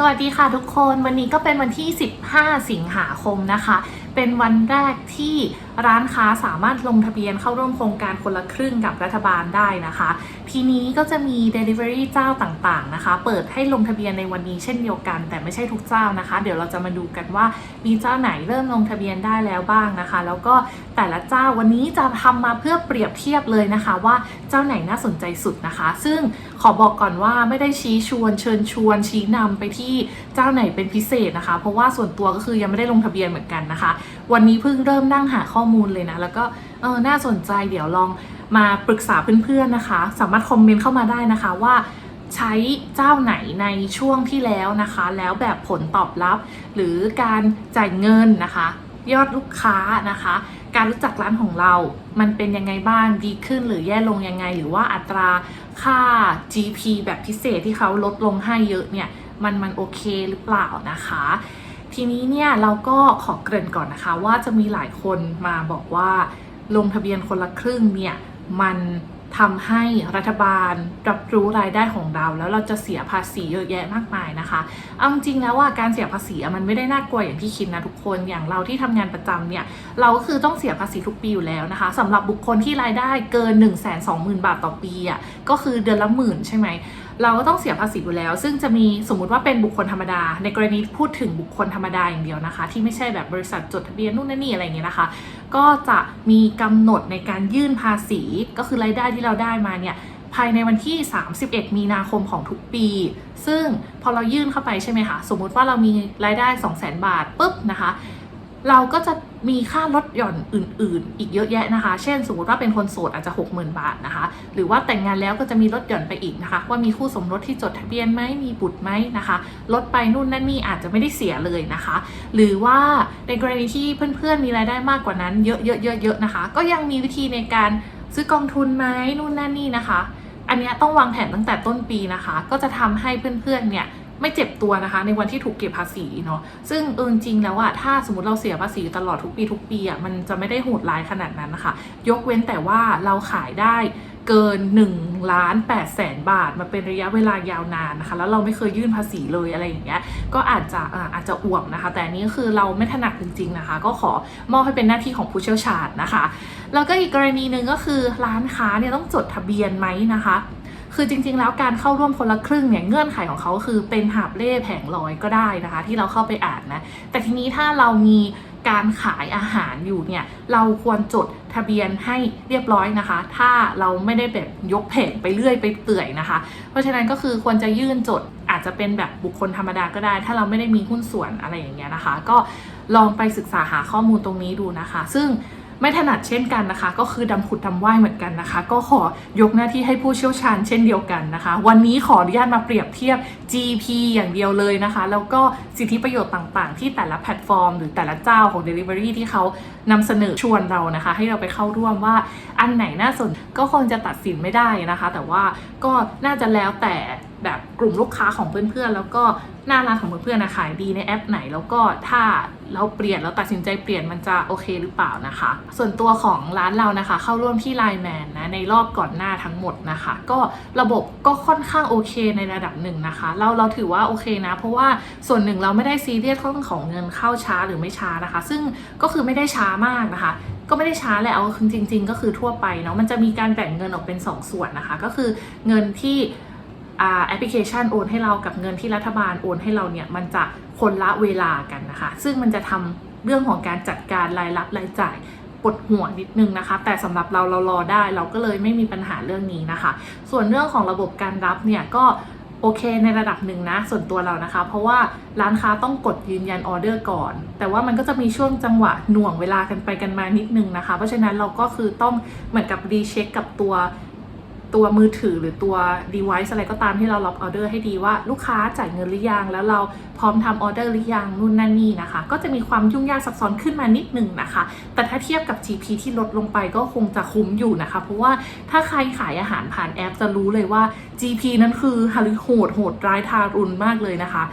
สวัสดีค่ะทุกคนวันนี้ก็เป็นวันที่ 15 สิงหาคมนะคะ เป็นวันแรกที่ ร้านค้าสามารถลงทะเบียนเข้าร่วมโครงการคนละครึ่งกับรัฐบาลได้นะคะ ทีนี้ก็จะมี Delivery เจ้าต่างๆนะคะ เปิดให้ลงทะเบียนในวันนี้เช่นเดียวกัน แต่ไม่ใช่ทุกเจ้านะคะ เดี๋ยวเราจะมาดูกันว่ามีเจ้าไหนเริ่มลงทะเบียนได้แล้วบ้างนะคะ แล้วก็แต่ละเจ้าวันนี้จะทำมาเพื่อเปรียบเทียบเลยนะคะ ว่าเจ้าไหนน่าสนใจสุดนะคะ ซึ่งขอบอกก่อนว่าไม่ได้ชี้ชวนเชิญชวน ชี้นำไปที่เจ้าไหนเป็นพิเศษนะคะ เพราะว่าส่วนตัวก็คือยังไม่ได้ลงทะเบียนเหมือนกันนะคะ วันนี้เพิ่งเริ่มนั่งหาข้อมูลเลยนะ แล้วก็เออน่าสนใจเดี๋ยวลองมาปรึกษาเพื่อนๆนะคะ สามารถคอมเมนต์เข้ามาได้นะคะว่าใช้เจ้าไหนในช่วงที่แล้วนะคะ แล้วแบบผลตอบรับ หรือการจ่ายเงินนะคะ ยอดลูกค้านะคะ การรู้จักร้านของเรา มันเป็นยังไงบ้างดีขึ้นหรือแย่ลงยังไง หรือว่าอัตราค่า GP แบบพิเศษที่เขาลดลงให้เยอะเนี่ย มันมันโอเคหรือเปล่านะคะ ทีนี้เนี่ยเราก็ขอเกริ่นก่อนนะคะว่าจะมีหลายคนมาบอกว่าลงทะเบียนคนละครึ่งเนี่ยมันทำให้รัฐบาลรับรู้รายได้ของเรา แล้วเราจะเสียภาษีเยอะแยะมากมายนะคะเอาจริงแล้วว่าการเสียภาษีมันไม่ได้น่ากลัวอย่างที่คิดนะทุกคนอย่างเราที่ทำงานประจำเนี่ยเราก็คือต้องเสียภาษีทุกปีอยู่แล้วนะคะสำหรับบุคคลที่รายได้เกิน 1 2 0 0 0 0 บาทต่อปีอะก็คือเดือนละหมื่นใช่ไหม เราก็ต้องเสียภาษีอยู่แล้ว ซึ่งจะมีสมมุติว่าเป็นบุคคลธรรมดา ในกรณีพูดถึงบุคคลธรรมดาอย่างเดียวนะคะ ที่ไม่ใช่แบบบริษัทจดทะเบียนนู่นนี่อะไรอย่างเงี้ยนะคะ ก็จะมีกำหนดในการยื่นภาษี ก็คือรายได้ที่เราได้มาเนี่ยภายในวันที่ 31 มีนาคมของทุกปี ซึ่งพอเรายื่นเข้าไปใช่ไหมคะ สมมุติว่าเรามีรายได้ 200,000 บาทปุ๊บนะคะ เราก็จะ มีค่าลดหย่อนอื่น ๆ อีกเยอะแยะนะคะ เช่น สมมติว่าเป็นคนโสดอาจจะ 60,000 บาทนะคะ หรือว่าแต่งงานแล้วก็จะมีลดหย่อนไปอีกนะคะ ว่ามีคู่สมรสที่จดทะเบียนไหมมีบุตรไหมนะคะ ลดไปนู่นนั่นนี่อาจจะไม่ได้เสียเลยนะคะ หรือว่าในกรณีที่เพื่อน ๆ มีรายได้มากกว่านั้นเยอะๆๆๆนะคะ ก็ยังมีวิธีในการซื้อกองทุนไหมนู่นนั่นนี่นะคะ อันนี้ต้องวางแผนตั้งแต่ต้นปีนะคะ ก็จะทำให้เพื่อน ๆ เนี่ย ไม่เจ็บตัวนะคะ ในวันที่ถูกเก็บภาษีเนาะซึ่งเออจริงแล้วอะถ้าสมมติเราเสียภาษีตลอดทุกปีทุกปีอะมันจะไม่ได้โหดร้ายขนาดนั้นนะคะ ยกเว้นแต่ว่าเราขายได้เกิน1ล้าน8แสนบาทมาเป็นระยะเวลายาวนานนะคะ แล้วเราไม่เคยยื่นภาษีเลยอะไรอย่างเงี้ยก็อาจจะอาจจะอ่วมนะคะ แต่นี้คือเราไม่ถนัดจริง ๆนะคะ ก็ขอมอบให้เป็นหน้าที่ของผู้เชี่ยวชาญนะคะ แล้วก็อีกกรณีหนึ่งก็คือร้านค้าเนี่ยต้องจดทะเบียนไหมนะคะ คือจริง ๆ แล้วการเข้าร่วมคนละครึ่งเนี่ยเงื่อนไขของเขาคือเป็นหาบเล่แผงลอยก็ได้นะคะ ที่เราเข้าไปอ่านนะ แต่ทีนี้ถ้าเรามีการขายอาหารอยู่เนี่ยเราควรจดทะเบียนให้เรียบร้อยนะคะ ถ้าเราไม่ได้แบบยกแผงไปเรื่อยไปเปื่อยนะคะ เพราะฉะนั้นก็คือควรจะยื่นจดอาจจะเป็นแบบบุคคลธรรมดาก็ได้ ถ้าเราไม่ได้มีหุ้นส่วนอะไรอย่างเงี้ยนะคะ ก็ลองไปศึกษาหาข้อมูลตรงนี้ดูนะคะ ซึ่ง ไม่ถนัดเช่นกันนะคะ ก็คือดำขุดดำว่ายเหมือนกันนะคะ ก็ขอยกหน้าที่ให้ผู้เชี่ยวชาญเช่นเดียวกันนะคะ วันนี้ขออนุญาตมาเปรียบเทียบ GP อย่างเดียวเลยนะคะ แล้วก็สิทธิประโยชน์ต่างๆ ที่แต่ละแพลตฟอร์ม หรือแต่ละเจ้าของ Delivery ที่เขานำเสนอชวนเรานะคะ ให้เราไปเข้าร่วมว่าอันไหนน่าสนก็คงจะตัดสินไม่ได้นะคะ แต่ว่าก็น่าจะแล้วแต่แบบกลุ่มลูกค้าของเพื่อนๆ แล้วก็หน้าร้านของเพื่อนๆนะขายดีในแอปไหน แล้วก็ถ้าเราเปลี่ยนเราตัดสินใจเปลี่ยนมันจะโอเคหรือเปล่านะคะ ส่วนตัวของร้านเรานะคะ เข้าร่วมที่ Line Man นะในรอบก่อนหน้าทั้งหมดนะคะ ก็ระบบก็ค่อนข้างโอเคในระดับหนึ่งนะคะ เราเราถือว่าโอเคนะ เพราะว่าส่วนหนึ่งเราไม่ได้ซีเรียสเรื่องของเงินเข้าช้าหรือไม่ช้านะคะ ซึ่งก็คือไม่ได้ช้ามากนะคะก็ไม่ได้ช้าแหละเอาคือจริง ๆ ก็คือทั่วไปเนาะมันจะมีการแบ่งเงินออกเป็น 2ส่วนนะคะ ก็คือเงินที่ แอปพลิเคชันโอนให้เรากับเงินที่รัฐบาลโอนให้เราเนี่ยมันจะคนละเวลากันนะคะ ซึ่งมันจะทำเรื่องของการจัดการรายรับรายจ่ายปวดหัวนิดนึงนะคะ แต่สำหรับเราเรารอได้เราก็เลยไม่มีปัญหาเรื่องนี้นะคะ ส่วนเรื่องของระบบการรับเนี่ยก็โอเคในระดับหนึ่งนะส่วนตัวเรานะคะ เพราะว่าร้านค้าต้องกดยืนยันออเดอร์ก่อน แต่ว่ามันก็จะมีช่วงจังหวะหน่วงเวลากันไปกันมานิดนึงนะคะ เพราะฉะนั้นเราก็คือต้องเหมือนกับรีเช็คกับตัว ตัวมือถือหรือตัว device อะไรก็ตามที่เรารับออเดอร์ให้ดีว่าลูกค้าจ่ายเงินหรือยัง แล้วเราพร้อมทำออเดอร์หรือยังนู่นนั่นนี่นะคะ ก็จะมีความยุ่งยากซับซ้อนขึ้นมานิดนึงนะคะ แต่ถ้าเทียบกับ GP ที่ลดลงไปก็คงจะคุ้มอยู่นะคะ เพราะว่าถ้าใครขายอาหารผ่านแอปจะรู้เลยว่า GP นั้นคือฮาริโหดโหดร้ายทารุณมากเลยนะคะ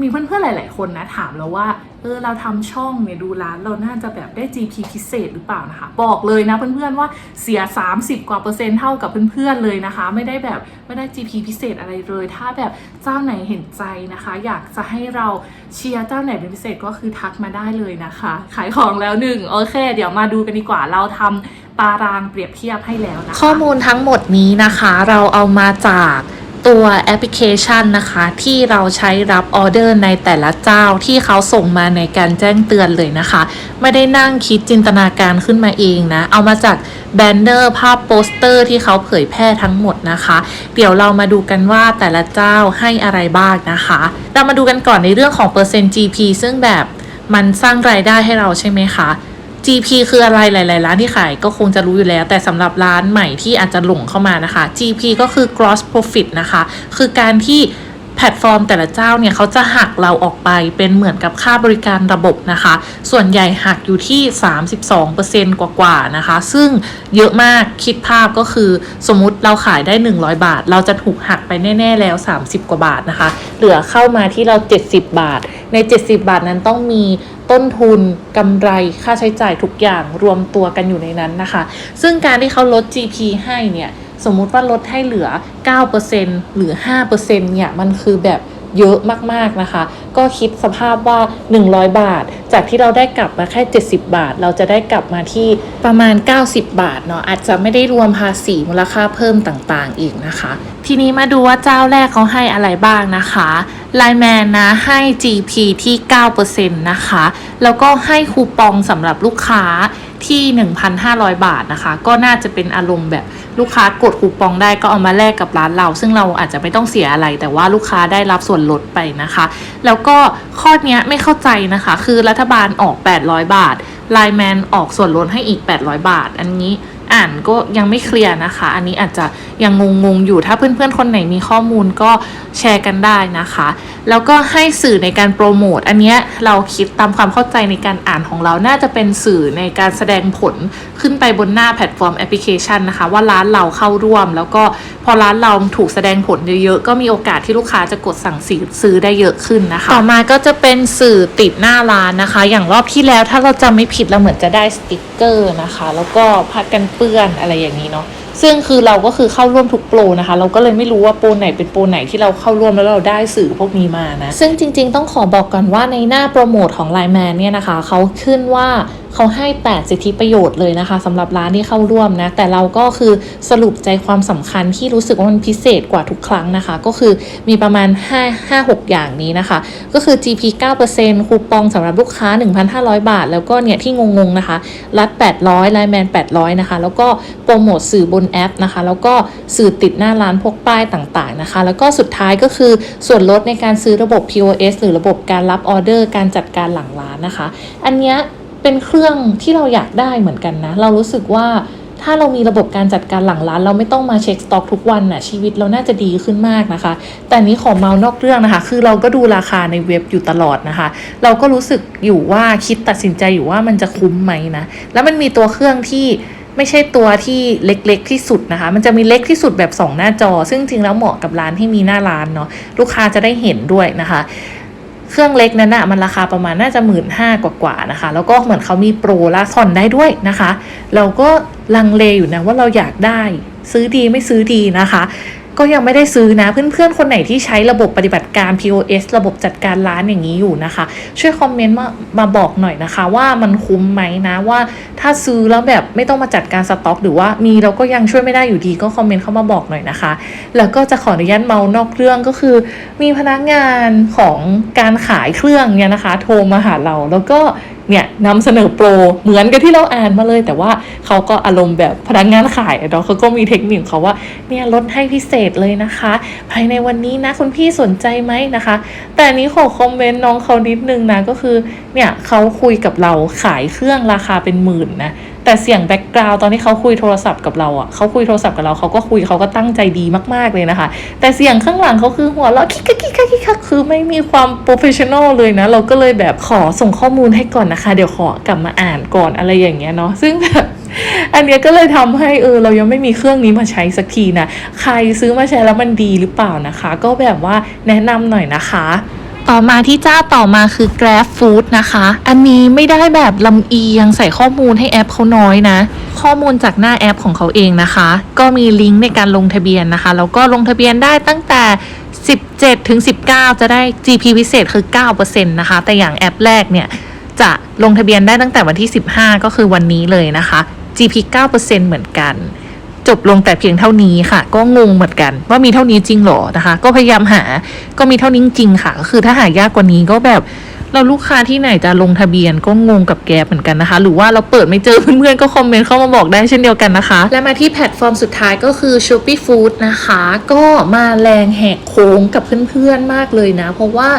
มีเพื่อนๆหลาย ๆ คนนะถามเราว่าเออเราทำช่องเนี่ยดูร้านเราน่าจะแบบได้ GP พิเศษหรือเปล่านะคะ บอกเลยนะเพื่อนๆว่าเสีย 30 กว่าเปอร์เซ็นต์เท่ากับเพื่อนๆเลยนะคะ ไม่ได้แบบไม่ได้ GP พิเศษอะไรเลย ถ้าแบบเจ้าไหนเห็นใจนะคะ อยากจะให้เราเชียร์เจ้าไหนเป็นพิเศษก็คือทักมาได้เลยนะคะ ขายของแล้วหนึ่งโอเค เดี๋ยวมาดูกันดีกว่าเราทำตารางเปรียบเทียบให้แล้วนะคะข้อมูลทั้งหมดนี้นะคะ เราเอามาจาก ตัวแอปพลิเคชันนะคะ ที่เราใช้รับออเดอร์ในแต่ละเจ้าที่เขาส่งมาในการแจ้งเตือนเลยนะคะ ไม่ได้นั่งคิดจินตนาการขึ้นมาเองนะ เอามาจากแบนเนอร์ภาพโปสเตอร์ที่เขาเผยแพร่ทั้งหมดนะคะ เดี๋ยวเรามาดูกันว่าแต่ละเจ้าให้อะไรบ้างนะคะ เรามาดูกันก่อนในเรื่องของเปอร์เซ็นต์ GP ซึ่งแบบมันสร้างรายได้ให้เราใช่ไหมคะ GP คืออะไรหลาย ๆ ร้านที่ขายก็คงจะรู้อยู่แล้ว แต่สำหรับร้านใหม่ที่อาจจะหลงเข้ามานะคะ GP ก็คือ gross profit นะคะ คือการที่แพลตฟอร์มแต่ละเจ้าเนี่ยเขาจะหักเราออกไปเป็นเหมือนกับค่าบริการระบบนะคะ ส่วนใหญ่หักอยู่ที่ 32%กว่าๆนะคะ ซึ่งเยอะมากคิดภาพก็คือสมมติเราขายได้ 100 บาท เราจะถูกหักไปแน่ ๆ แล้ว 30 กว่าบาทนะคะ เหลือเข้ามาที่เรา 70 บาท ใน 70 บาทนั้นต้องมี ต้นทุนกำไรค่าใช้จ่ายทุกอย่างรวมตัวกันอยู่ในนั้นนะคะ ซึ่งการที่เขาลด GP ให้เนี่ยสมมุติว่าลดให้เหลือ 9%หรือ 5%เนี่ยมันคือแบบเยอะมากๆนะคะ ก็คิดสภาพว่า 100 บาท จากที่เราได้กลับมาแค่ 70 บาท เราจะได้กลับมาที่ประมาณ 90 บาทเนาะอาจจะไม่ได้รวมภาษีมูลค่าเพิ่มต่างๆ อีกนะคะ ทีนี้มาดูว่าเจ้าแรกเขาให้อะไรบ้างนะคะไลแมนนะให้ GP ที่ 9%นะคะ แล้วก็ให้คูปองสำหรับลูกค้า ที่ 1,500 บาทนะคะ ก็น่าจะเป็นอารมณ์แบบลูกค้ากดคูปองได้ก็เอามาแลกกับร้านเรา ซึ่งเราอาจจะไม่ต้องเสียอะไร แต่ว่าลูกค้าได้รับส่วนลดไปนะคะ แล้วก็ข้อนี้ไม่เข้าใจนะคะ คือรัฐบาลออก 800 บาทไลแมนออกส่วนลดให้อีก 800 บาท อันนี้ อ่านก็ยังไม่เคลียร์นะคะ อันนี้อาจจะยังงงๆอยู่ถ้าเพื่อนๆคนไหนมีข้อมูลก็แชร์กันได้นะคะ แล้วก็ให้สื่อในการโปรโมทอันนี้เราคิดตามความเข้าใจในการอ่านของเราน่าจะเป็นสื่อในการแสดงผลขึ้นไปบนหน้าแพลตฟอร์มแอปพลิเคชันนะคะ ว่าร้านเราเข้าร่วม แล้วก็พอร้านเราถูกแสดงผลเยอะๆก็มีโอกาสที่ลูกค้าจะกดสั่งซื้อได้เยอะขึ้นนะคะ ต่อมาก็จะเป็นสื่อติดหน้าร้านนะคะ อย่างรอบที่แล้วถ้าเราจำไม่ผิดเราเหมือนจะได้สติกเกอร์นะคะ แล้วก็พัดกันเปื้อนอะไรอย่างนี้เนาะซึ่งคือเราก็คือเข้าร่วมทุกโปรนะคะ เราก็เลยไม่รู้ว่าโปรไหนเป็นโปรไหนที่เราเข้าร่วมแล้วเราได้สื่อพวกนี้มานะซึ่งจริง ๆ ต้องขอบอกก่อนว่าในหน้าโปรโมทของไลแมนเนี่ยนะคะเขาขึ้นว่า เขาให้ 8 สิทธิประโยชน์เลยนะคะสำหรับร้านที่เข้าร่วมนะ แต่เราก็คือสรุปใจความสำคัญที่รู้สึกว่ามันพิเศษกว่าทุกครั้งนะคะ ก็คือมีประมาณ 5 5 6 อย่างนี้นะคะ ก็คือ GP 9%คูปองสำหรับลูกค้า 1,500 บาท แล้วก็เนี่ยที่งงๆนะคะ รัด 800ไลแมน800 นะคะ แล้วก็โปรโมทสื่อบนแอปนะคะ แล้วก็สื่อติดหน้าร้านพวกป้ายต่างๆนะคะ แล้วก็สุดท้ายก็คือส่วนลดในการซื้อระบบ POS หรือระบบการรับออเดอร์การจัดการหลังร้านนะคะ อันเนี้ย เป็นเครื่องที่เราอยากได้เหมือนกันนะ เรารู้สึกว่าถ้าเรามีระบบการจัดการหลังร้าน เราไม่ต้องมาเช็คสต็อกทุกวันน่ะชีวิตเราน่าจะดีขึ้นมากนะคะ แต่นี้ขอเมานอกเรื่องนะคะ คือเราก็ดูราคาในเว็บอยู่ตลอดนะคะ เราก็รู้สึกอยู่ว่าคิดตัดสินใจอยู่ว่ามันจะคุ้มไหมนะแล้วมันมีตัวเครื่องที่ไม่ใช่ตัวที่เล็กๆที่สุดนะคะ มันจะมีเล็กที่สุดแบบ 2 หน้าจอ ซึ่งจริงแล้วเหมาะกับร้านที่มีหน้าร้านเนาะลูกค้าจะได้เห็นด้วยนะคะ เครื่องเล็กนั้นอะมันราคาประมาณน่าจะหมื่นห้ากว่าๆนะคะ แล้วก็เหมือนเขามีโปรละผ่อนได้ด้วยนะคะ เราก็ลังเลอยู่นะว่าเราอยากได้ซื้อดีไม่ซื้อดีนะคะ ก็ยังไม่ได้ซื้อนะเพื่อนๆ คนไหนที่ใช้ระบบปฏิบัติการ POS ระบบจัดการร้านอย่างนี้อยู่นะคะ ช่วยคอมเมนต์มามาบอกหน่อยนะคะ ว่ามันคุ้มไหมนะว่า ถ้าซื้อแล้วแบบไม่ต้องมาจัดการสต็อก หรือว่ามีเราก็ยังช่วยไม่ได้อยู่ดีก็คอมเมนต์เข้ามาบอกหน่อยนะคะ แล้วก็จะขออนุญาตเมานอกเรื่องก็คือ มีพนักงานของการขายเครื่องเนี่ยนะคะ โทรมาหาเราแล้วก็ เนี่ยนำเสนอโปรเหมือนกับที่เราอ่านมาเลย แต่ว่าเขาก็อารมณ์แบบพนักงานขายเนาะเขาก็มีเทคนิคเขาว่าเนี่ยลดให้พิเศษเลยนะคะ ภายในวันนี้นะคุณพี่สนใจไหมนะคะ แต่นี้ขอคอมเมนต์น้องเขานิดนึงนะก็คือเนี่ยเขาคุยกับเราขายเครื่องราคาเป็นหมื่นนะ แต่เสียงแบ็กกราวด์ตอนที่เขาคุยโทรศัพท์กับเราอะเขาคุยโทรศัพท์กับเราเขาก็คุยเขาก็ตั้งใจดีมากๆเลยนะคะ แต่เสียงข้างหลังเขาคือหัวเราะคิกคิกคิกคิกคิกคือไม่มีความโปรเฟชชั่นอลเลยนะ เราก็เลยแบบขอส่งข้อมูลให้ก่อนนะคะ เดี๋ยวขอกลับมาอ่านก่อนอะไรอย่างเงี้ยเนาะซึ่งแบบอันเนี้ยก็เลยทำให้เออเรายังไม่มีเครื่องนี้มาใช้สักทีนะ ใครซื้อมาใช้แล้วมันดีหรือเปล่านะคะ ก็แบบว่าแนะนำหน่อยนะคะ ต่อมาที่เจ้าต่อมาคือ Grab Food นะคะ อันนี้ไม่ได้แบบลำเอียงใส่ข้อมูลให้แอปเขาน้อยนะ ข้อมูลจากหน้าแอปของเขาเองนะคะ ก็มีลิงก์ในการลงทะเบียนนะคะ แล้วก็ลงทะเบียนได้ตั้งแต่ 17 ถึง 19 จะได้ GP พิเศษคือ 9%นะคะ แต่อย่างแอปแรกเนี่ย จะลงทะเบียนได้ตั้งแต่วันที่ 15 ก็คือวันนี้เลยนะคะ GP 9%เหมือนกัน จบลงแต่เพียงเท่านี้ค่ะ ก็งงเหมือนกัน ว่ามีเท่านี้จริงเหรอนะคะ ก็พยายามหาก็มีเท่านี้จริงค่ะก็คือถ้าหายากกว่านี้ก็แบบเราลูกค้าที่ไหนจะลงทะเบียนก็งงกับแกเหมือนกันนะคะ หรือว่าเราเปิดไม่เจอเพื่อนๆก็คอมเมนต์เข้ามาบอกได้เช่นเดียวกันนะคะ และมาที่แพลตฟอร์มสุดท้ายก็คือ Shopee Food นะคะ ก็มาแรงแหกโค้งกับเพื่อนๆมากเลยนะ เพราะว่า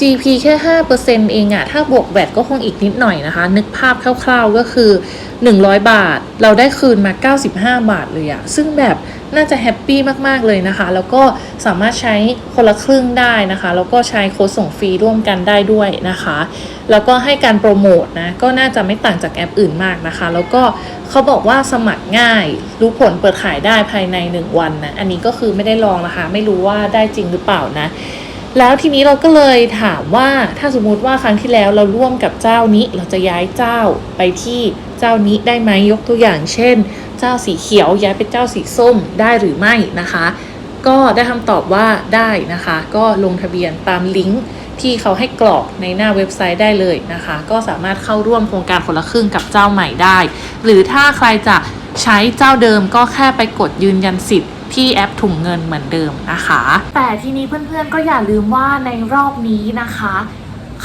GP แค่ 5%เองอะถ้าบวกแวดก็คงอีกนิดหน่อยนะคะ นึกภาพคร่าวๆก็คือ 100 บาท เราได้คืนมา 95 บาทเลยอะซึ่งแบบน่าจะแฮปปี้มากๆเลยนะคะ แล้วก็สามารถใช้คนละครึ่งได้นะคะ แล้วก็ใช้โค้ดส่งฟรีร่วมกันได้ด้วยนะคะ แล้วก็ให้การโปรโมทนะ ก็น่าจะไม่ต่างจากแอปอื่นมากนะคะ แล้วก็เขาบอกว่าสมัครง่าย รู้ผลเปิดขายได้ภายใน 1 วันนะ อันนี้ก็คือไม่ได้ลองนะคะ ไม่รู้ว่าได้จริงหรือเปล่านะ แล้วทีนี้เราก็เลยถามว่าถ้าสมมุติว่าครั้งที่แล้วเราร่วมกับเจ้านี้เราจะย้ายเจ้าไปที่เจ้านี้ได้ไหมยกตัวอย่าง เช่น เจ้าสีเขียวย้ายเป็นเจ้าสีส้มได้หรือไม่นะคะ ก็ได้คำตอบว่าได้นะคะ ก็ลงทะเบียนตามลิงก์ที่เขาให้กรอกในหน้าเว็บไซต์ได้เลยนะคะ ก็สามารถเข้าร่วมโครงการคนละครึ่งกับเจ้าใหม่ได้ หรือถ้าใครจะใช้เจ้าเดิมก็แค่ไปกดยืนยันสิทธิ์ ที่แอปถุงเงินเหมือนเดิมนะคะ แต่ทีนี้เพื่อนๆก็อย่าลืมว่าในรอบนี้นะคะ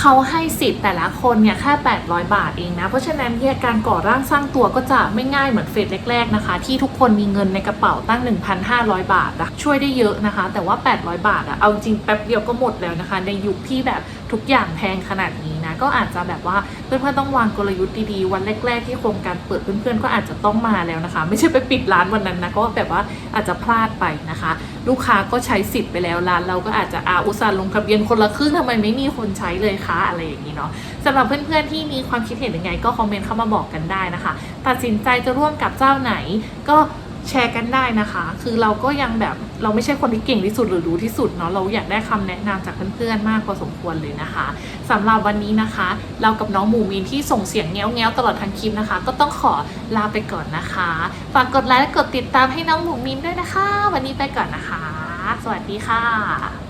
เขาให้สิทธิ์แต่ละคนเนี่ยแค่ 800 บาทเองนะ เพราะฉะนั้นเนี่ยการก่อร่างสร้างตัวก็จะไม่ง่ายเหมือนเฟสแรกๆนะคะ ที่ทุกคนมีเงินในกระเป๋าตั้ง 1,500 บาทนะช่วยได้เยอะนะคะ แต่ว่า 800 บาทอะเอาจริงแป๊บเดียวก็หมดแล้วนะคะ ในยุคที่แบบทุกอย่างแพงขนาดนี้ ก็อาจจะแบบว่าเพื่อนๆต้องวางกลยุทธ์ดีๆวันแรก ๆ ที่โครงการเปิดเพื่อนๆก็อาจจะต้องมาแล้วนะคะ ไม่ใช่ไปปิดร้านวันนั้นนะก็แบบว่าอาจจะพลาดไปนะคะ ลูกค้าก็ใช้สิทธิ์ไปแล้วร้านเราก็อาจจะอาอุตส่าห์ลงทะเบียนคนละครึ่งทำไมไม่มีคนใช้เลยคะอะไรอย่างนี้เนาะสำหรับเพื่อนๆที่มีความคิดเห็นยังไง ก็คอมเมนต์เข้ามาบอกกันได้นะคะ ตัดสินใจจะร่วมกับเจ้าไหนก็ แชร์กันได้นะคะ คือเราก็ยังแบบเราไม่ใช่คนที่เก่งที่สุดหรือรู้ที่สุดเนาะเราอยากได้คำแนะนำจากเพื่อนๆมากพอสมควรเลยนะคะสำหรับวันนี้นะคะ เรากับน้องหมูมีนที่ส่งเสียงแง้วแงวตลอดทั้งคลิปนะคะ ก็ต้องขอลาไปก่อนนะคะ ฝากกดไลค์และกดติดตามให้น้องหมูมีนด้วยนะคะ วันนี้ไปก่อนนะคะ สวัสดีค่ะ